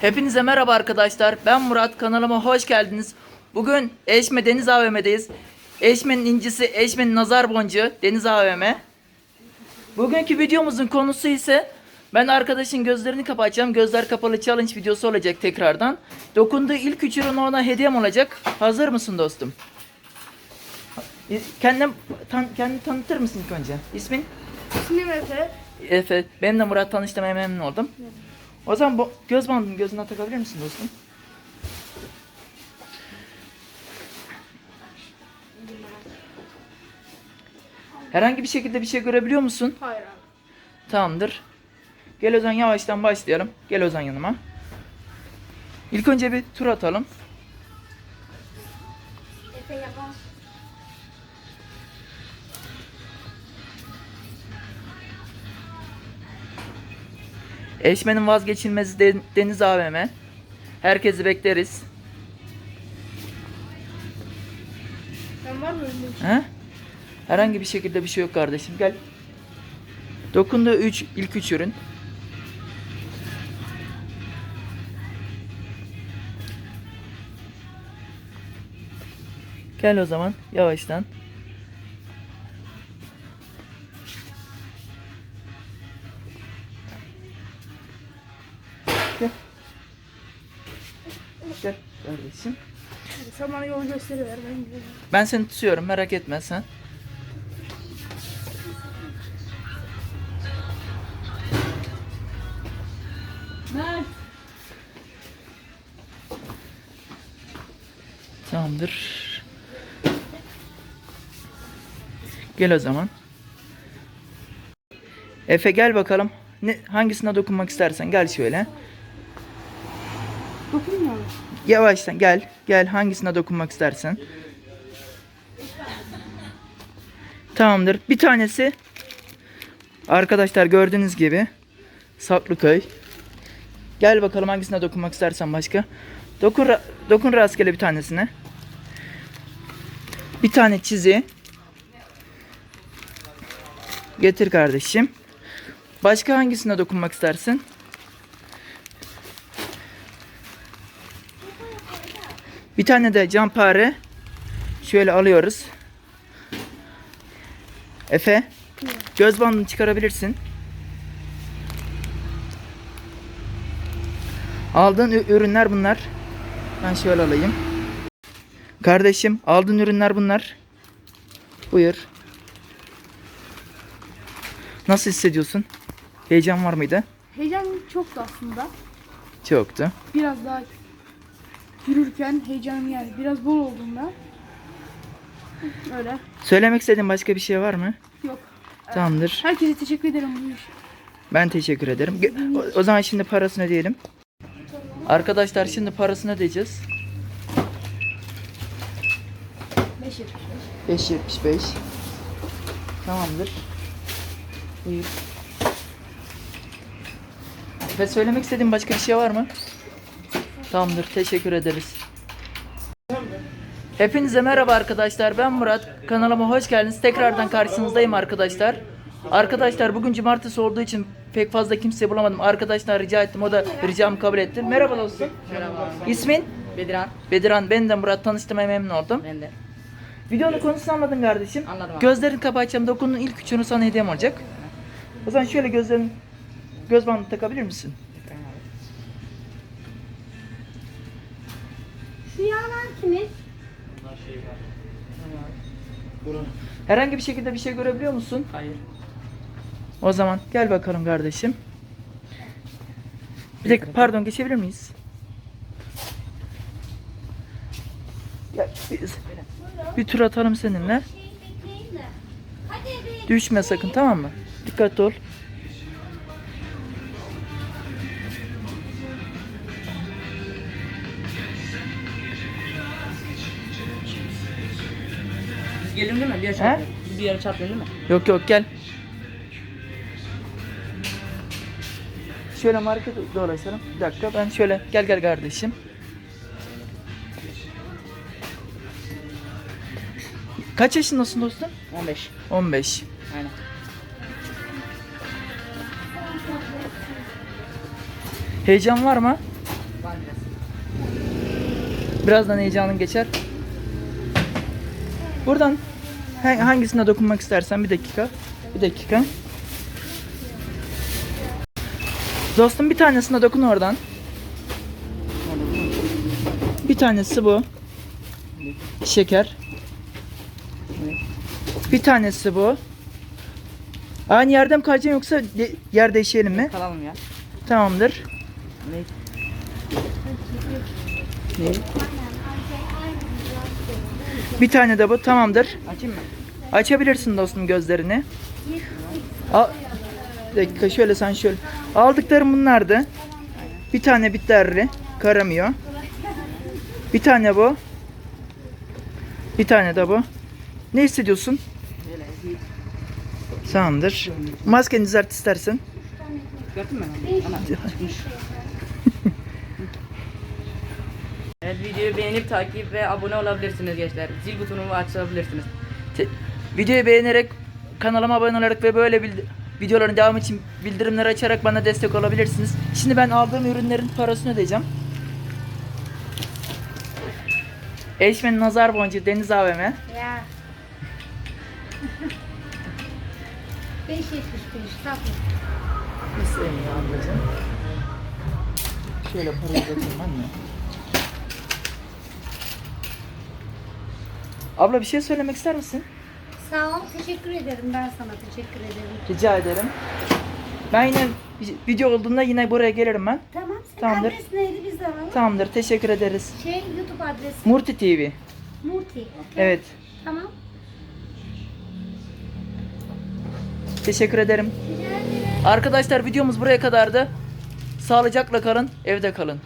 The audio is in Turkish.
Hepinize merhaba arkadaşlar. Ben Murat. Kanalıma hoş geldiniz. Bugün Eşme Deniz AVM'deyiz. Eşme'nin incisi, Eşme'nin nazar boncuğu Deniz AVM. Bugünkü videomuzun konusu ise ben arkadaşın gözlerini kapatacağım. Gözler kapalı challenge videosu olacak tekrardan. Dokunduğu ilk üç ürün ona hediyem olacak. Hazır mısın dostum? Kendin, tan, kendini tanıtır mısın ilk önce? İsmin? İsmim Efe. Efe. Benim de Murat tanıştığıma memnun oldum. O zaman bu göz bandını gözüne takabilir misin dostum? Herhangi bir şekilde bir şey görebiliyor musun? Hayır abi. Tamamdır. Gel o zaman yavaştan başlayalım. Gel o zaman yanıma. İlk önce bir tur atalım. Eşmenin vazgeçilmezi de- Deniz AVM. Herkesi bekleriz. Sen var mı şey? He? Herhangi bir şekilde bir şey yok kardeşim. Gel. Dokunduğu 3 ilk 3 ürün. Gel o zaman yavaştan. Gel kardeşim. Sen bana yol gösteriver ben gidiyorum. Ben seni tutuyorum merak etme sen. Tamamdır. Gel o zaman. Efe gel bakalım. Ne, hangisine dokunmak istersen gel şöyle. Dokunmuyor mu? Yavaştan gel. Gel hangisine dokunmak istersen. Tamamdır. Bir tanesi arkadaşlar gördüğünüz gibi Saklıköy. Gel bakalım hangisine dokunmak istersen başka. Dokun, dokun rastgele bir tanesine. Bir tane çizi. Getir kardeşim. Başka hangisine dokunmak istersin? Bir tane de campare. Şöyle alıyoruz. Efe. Göz bandını çıkarabilirsin. Aldığın ürünler bunlar. Ben şöyle alayım. Kardeşim aldığın ürünler bunlar. Buyur. Nasıl hissediyorsun? Heyecan var mıydı? Heyecan çoktu aslında. Çoktu. Biraz daha yürürken heyecanım yani biraz bol olduğunda. Öyle. Söylemek istediğin başka bir şey var mı? Yok. Tamamdır. Herkese teşekkür ederim bu iş. Ben teşekkür ederim. O, o zaman şimdi parasını ödeyelim. Arkadaşlar şimdi parasını ödeyeceğiz. 5 5.75. Tamamdır. Buyur. Ve söylemek istediğin başka bir şey var mı? Tamamdır. Teşekkür ederiz. Hepinize merhaba arkadaşlar. Ben Murat. Kanalıma hoş geldiniz. Tekrardan karşınızdayım arkadaşlar. Arkadaşlar bugün cumartesi olduğu için pek fazla kimse bulamadım. Arkadaşlar rica ettim. O da ricamı kabul etti. Merhaba dostum. Merhaba. İsmin? Bediran. Bediran. Ben de Murat. Tanıştığıma memnun oldum. Ben de. Videonun konusunu anladın kardeşim. Anladım abi. Gözlerini kapatacağım. Dokunun ilk üçünü sana hediyem olacak. O zaman şöyle gözlerin göz bandı takabilir misin? Şu yalan kimin? Herhangi bir şekilde bir şey görebiliyor musun? Hayır. O zaman gel bakalım kardeşim. Bir dakika pardon geçebilir miyiz? Biz bir tur atalım seninle. Düşme sakın tamam mı? Dikkatli ol. Gelelim değil mi? Bir yere. Biz bir yere çarpmayalım değil mi? Yok yok gel. Şöyle market dolaşalım. Bir dakika ben şöyle gel gel kardeşim. Kaç yaşındasın dostum? 15. 15. Aynen. Heyecan var mı? Var biraz. Birazdan heyecanın geçer. Buradan hangisine dokunmak istersen bir dakika. Bir dakika. Dostum bir tanesine dokun oradan. Bir tanesi bu. Şeker. Bir tanesi bu. Aynı yerde mi kalacaksın yoksa de- yer değişelim mi? Kalalım ya. Tamamdır. Ne? Ne? Bir tane de bu. Tamamdır. Açayım mı? Açabilirsin dostum gözlerini. Al. Bir dakika şöyle sen şöyle. Aldıklarım bunlardı. Bir tane bitterli. Karamıyor. Bir tane bu. Bir tane de bu. Ne hissediyorsun? Tamamdır. Maskeni düzelt istersen. Gördün mü? Ana çıkmış. Evet videoyu beğenip takip ve abone olabilirsiniz gençler. Zil butonumu açabilirsiniz. Te- videoyu beğenerek kanalıma abone olarak ve böyle videoların devamı için bildirimleri açarak bana destek olabilirsiniz. Şimdi ben aldığım ürünlerin parasını ödeyeceğim. Eşmen Nazar Boncuğu Deniz AVM. Ya. 5.75 tatlı. Nasıl emiyor ablacığım? Şöyle parayı götürmem mi? Abla bir şey söylemek ister misin? Sağ ol. Teşekkür ederim. Ben sana teşekkür ederim. Rica ederim. Ben yine video olduğunda yine buraya gelirim ben. Tamam. Senin Tamamdır. adres neydi? Biz de alalım. Tamamdır. Teşekkür ederiz. Şey YouTube adresi. Murti TV. Murti. okey. Evet. Tamam. Teşekkür ederim. Rica ederim. Arkadaşlar videomuz buraya kadardı. Sağlıcakla kalın, evde kalın.